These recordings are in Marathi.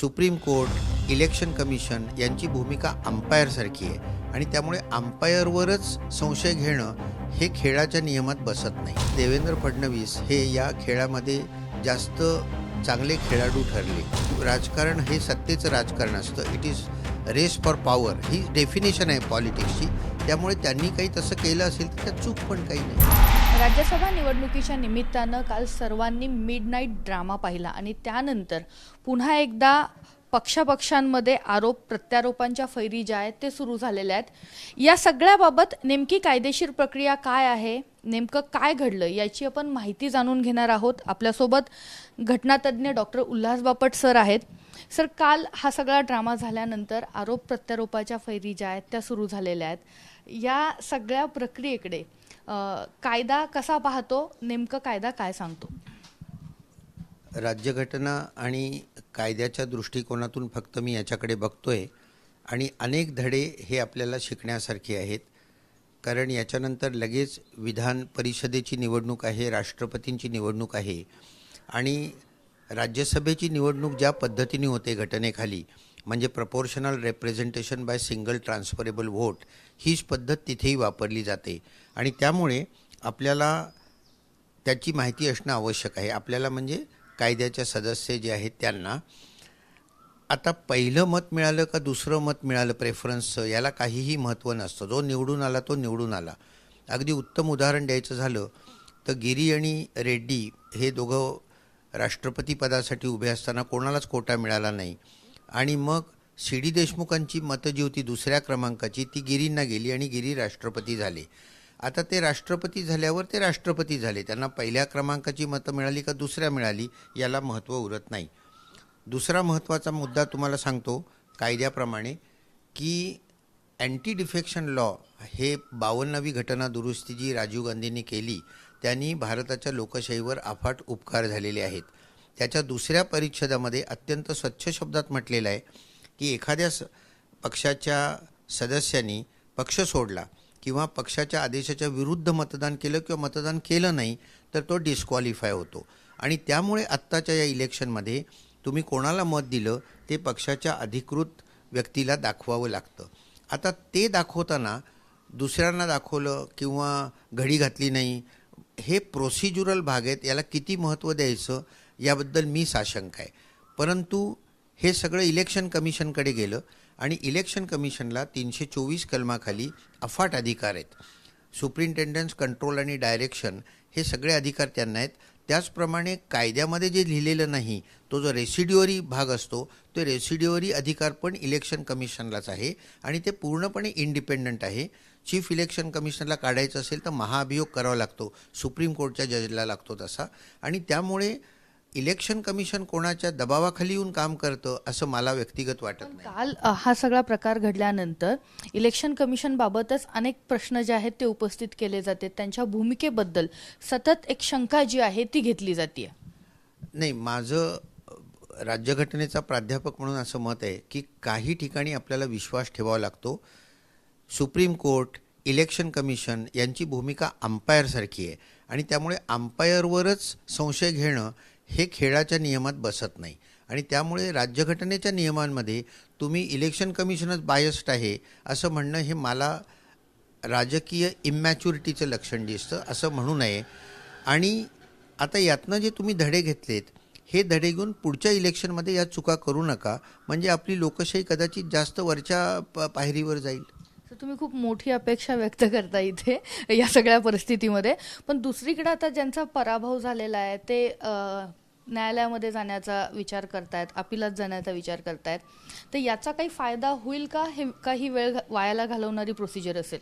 सुप्रीम कोर्ट इलेक्शन कमिशन यांची भूमिका अंपायरसारखी आहे आणि त्यामुळे अंपायरवरच संशय घेणं हे खेळाच्या नियमात बसत नाही. देवेंद्र फडणवीस हे या खेळामध्ये जास्त चांगले खेळाडू ठरले. राजकारण हे सत्तेचं राजकारण असतं. It is race for power he definition आहे पॉलिटिक्सची. त्यामुळे त्यांनी काही तसं केलं असेल तर त्यात चूक पण काही नाही. राज्यसभा निवडणुकीच्या निमित्तानं काल सर्वांनी मिड नाईट ड्रामा पाहिला आणि त्यानंतर पुन्हा एकदा पक्षापक्षांमध्ये आरोप प्रत्यारोपांच्या फैरी ज्या आहेत ते सुरू झालेल्या आहेत. या सगळ्याबाबत नेमकी कायदेशीर प्रक्रिया काय आहे? नेमकं काय घडलं? याची आपण माहिती जाणून घेणार आहोत. आपल्यासोबत घटनातज्ञ डॉक्टर उल्हास बापट सर आहेत. सर काल हा सगळा ड्रामा झाल्यानंतर आरोप प्रत्यारोपाच्या फैरी ज्या आहेत त्या सुरू झालेल्या आहेत. या सगळ्या प्रक्रियेकडे कायदा कसा पाहतो? नेमकं कायदा काय सांगतो? राज्यघटना आणि कायद्याच्या दृष्टिकोनातून फक्त मी याच्याकडे बघतोय आणि अनेक धडे हे आपल्याला शिकण्यासारखे आहेत. कारण याच्यानंतर लगेच विधान परिषदेची निवडणूक आहे राष्ट्रपतींची निवडणूक आहे आणि राज्यसभेची निवडणूक ज्या पद्धतीने होते घटनेखाली म्हणजे proportional representation by single transferable vote हीच पद्धत तिथेही वापरली जाते. आणि त्यामुळे आपल्याला त्याची माहिती असणं आवश्यक आहे. आपल्याला म्हणजे कायद्याच्या सदस्य जे आहेत त्यांना आता पहिलं मत मिळालं का दुसरं मत मिळालं प्रेफरन्सचं याला काहीही महत्त्व नसतं. जो निवडून आला तो निवडून आला. अगदी उत्तम उदाहरण द्यायचं झालं तर गिरी आणि रेड्डी हे दोघं राष्ट्रपती पदासाठी उभे असताना कोणालाच कोटा मिळाला नाही. आणि मग सी डी देशमुखांची मतं जी होती दुसऱ्या क्रमांकाची ती गिरींना गेली आणि गिरी राष्ट्रपती झाले. आता ते राष्ट्रपती झाल्यावर ते राष्ट्रपती झाले. त्यांना पहिल्या क्रमांकाची मतं मिळाली का दुसऱ्या मिळाली याला महत्त्व उरत नाही. दुसरा महत्त्वाचा मुद्दा तुम्हाला सांगतो कायद्याप्रमाणे की अँटी डिफेक्शन लॉ हे बावन्नावी घटना दुरुस्ती जी राजीव गांधींनी केली त्यांनी भारताच्या लोकशाहीवर अफाट उपकार झालेले आहेत. त्याच्या दुसऱ्या परिच्छेदामध्ये अत्यंत स्वच्छ शब्दात म्हटलेलं आहे की एखाद्या स पक्षाच्या सदस्यांनी पक्ष सोडला किंवा पक्षाच्या आदेशाच्या विरुद्ध मतदान केलं किंवा मतदान केलं नाही तर तो डिस्क्वालिफाय होतो. आणि त्यामुळे आत्ताच्या या इलेक्शनमध्ये तुम्ही कोणाला मत दिलं ते पक्षाच्या अधिकृत व्यक्तीला दाखवावं लागतं. आता ते दाखवताना दुसऱ्यांना दाखवलं किंवा घडी घातली नाही हे प्रोसिज्युरल भाग आहेत याला किती महत्त्व द्यायचं याबद्दल मी साशंक आहे. परंतु हे सगळं इलेक्शन कमिशनकडे गेलं आणि इलेक्शन कमिशनला तीनशे चोवीस कलमाखाली अफाट अधिकार आहेत. सुप्रिंटेंडन्स कंट्रोल आणि डायरेक्शन हे सगळे अधिकार त्यांना आहेत. त्याचप्रमाणे कायद्यामध्ये जे लिहिलेलं नाही तो जो रेसिड्युअरी भाग असतो तो रेसिड्युअरी अधिकार पण इलेक्शन कमिशनलाच आहे आणि ते पूर्णपणे इंडिपेंडंट आहे. चीफ इलेक्शन कमिशनरला काढायचं असेल तर महाअभियोग करावा लागतो. सुप्रीम कोर्टच्या जजला लागतो तसा. आणि त्यामुळे इलेक्शन कमिशन कोणाच्या दबावाखाली येऊन काम करतं असं मला व्यक्तिगत वाटत नाही. काल हा सगळा प्रकार घडल्यानंतर इलेक्शन कमिशन बाबतच अनेक प्रश्न जे आहेत ते उपस्थित केले जाते. त्यांच्या भूमिकेबद्दल सतत एक शंका जी आहे ती घेतली जाते नाही माझं राज्यघटनेचा प्राध्यापक म्हणून असं मत आहे की काही ठिकाणी आपल्याला विश्वास ठेवावा लागतो. सुप्रीम कोर्ट इलेक्शन कमिशन यांची भूमिका अंपायरसारखी आहे. आणि त्यामुळे अंपायरवरच संशय घेणं हे खेळाच्या नियमात बसत नाही. आणि त्यामुळे राज्यघटनेच्या नियमांमध्ये तुम्ही इलेक्शन कमिशनच बायस्ड आहे असं म्हणणं हे मला राजकीय इमॅच्युरिटीचं लक्षण दिसतं असं म्हणू नये. आणि आता यातनं जे तुम्ही धडे घेतलेत हे धडे घेऊन पुढच्या इलेक्शनमध्ये या चुका करू नका. म्हणजे आपली लोकशाही कदाचित जास्त वरच्या प पायरीवर जाईल. तर तुम्ही खूप मोठी अपेक्षा व्यक्त करता इथे या सगळ्या परिस्थितीमध्ये. पण दुसरीकडे आता ज्यांचा पराभव झालेला आहे ते न्यायालयामध्ये जाण्याचा विचार करतायत अपिलात जाण्याचा विचार करतायत. तर याचा काही फायदा होईल का? हे काही वेळ वायाला घालवणारी प्रोसिजर असेल?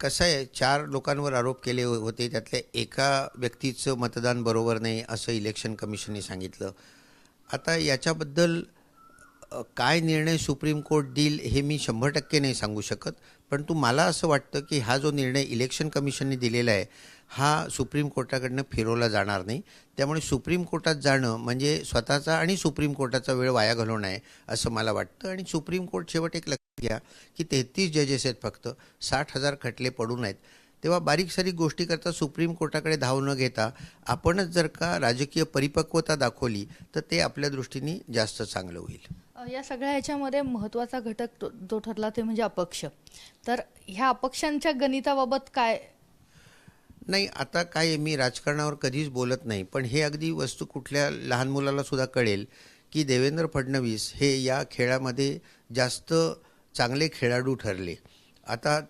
कसं आहे चार लोकांवर आरोप केले हो-, होते. त्यातल्या एका व्यक्तीचं मतदान बरोबर नाही असं इलेक्शन कमिशनने सांगितलं. आता याच्याबद्दल काय निर्णय सुप्रीम कोर्ट देईल हे मी शंभर टक्के नाही सांगू शकत परंतु मला असं वाटतं की हा जो निर्णय इलेक्शन कमिशनने दिलेला आहे हा सुप्रीम कोर्टाकडनं फिरवला जाणार नाही. त्यामुळे सुप्रीम कोर्टात जाणं म्हणजे स्वतःचा आणि सुप्रीम कोर्टाचा वेळ वाया घालवणं आहे असं मला वाटतं. आणि सुप्रीम कोर्ट शेवट एक लक्षात घ्या की तेहतीस जजेस आहेत फक्त साठ हजार खटले पडून आहेत. तेव्हा बारीक सारीक गोष्टी करता सुप्रीम कोर्टाकडे धाव न घेता आपणच जर का राजकीय परिपक्वता दाखवली तर ते आपल्या दृष्टीने जास्त चांगलं होईल. या सगळ्या ह्याच्यामध्ये महत्त्वाचा घटक तो- जो ठरला ते म्हणजे अपक्ष. तर ह्या अपक्षांच्या गणिताबाबत काय? नाही आता काय मी राजकारणावर कधीच बोलत नाही पण हे अगदी वस्तू कुठल्या लहान मुलाला सुद्धा कळेल की देवेंद्र फडणवीस हे या खेळामध्ये जास्त चांगले खेळाडू ठरले. आता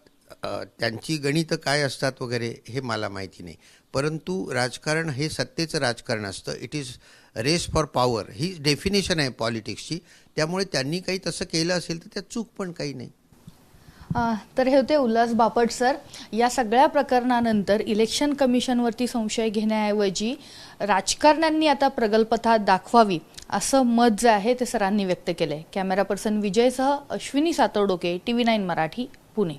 त्यांची गणितं काय असतात वगैरे हे मला माहिती नाही. परंतु राजकारण हे सत्तेचं राजकारण असतं. It is race for power he definition आहे पॉलिटिक्सची त्यामुळे त्यांनी काही तसं केलं असेल तर त्यात चूक पण काही नाही. तर हे होते उल्हास बापट सर. या सगळ्या प्रकरणानंतर इलेक्शन कमिशनवरती संशय घेण्याऐवजी राजकारण्यांनी आता प्रगल्भता दाखवावी असं मत जे आहे ते सरांनी व्यक्त केलंय. Camera person विजयसह Ashwini Satavdoke T V nine Marathi Pune.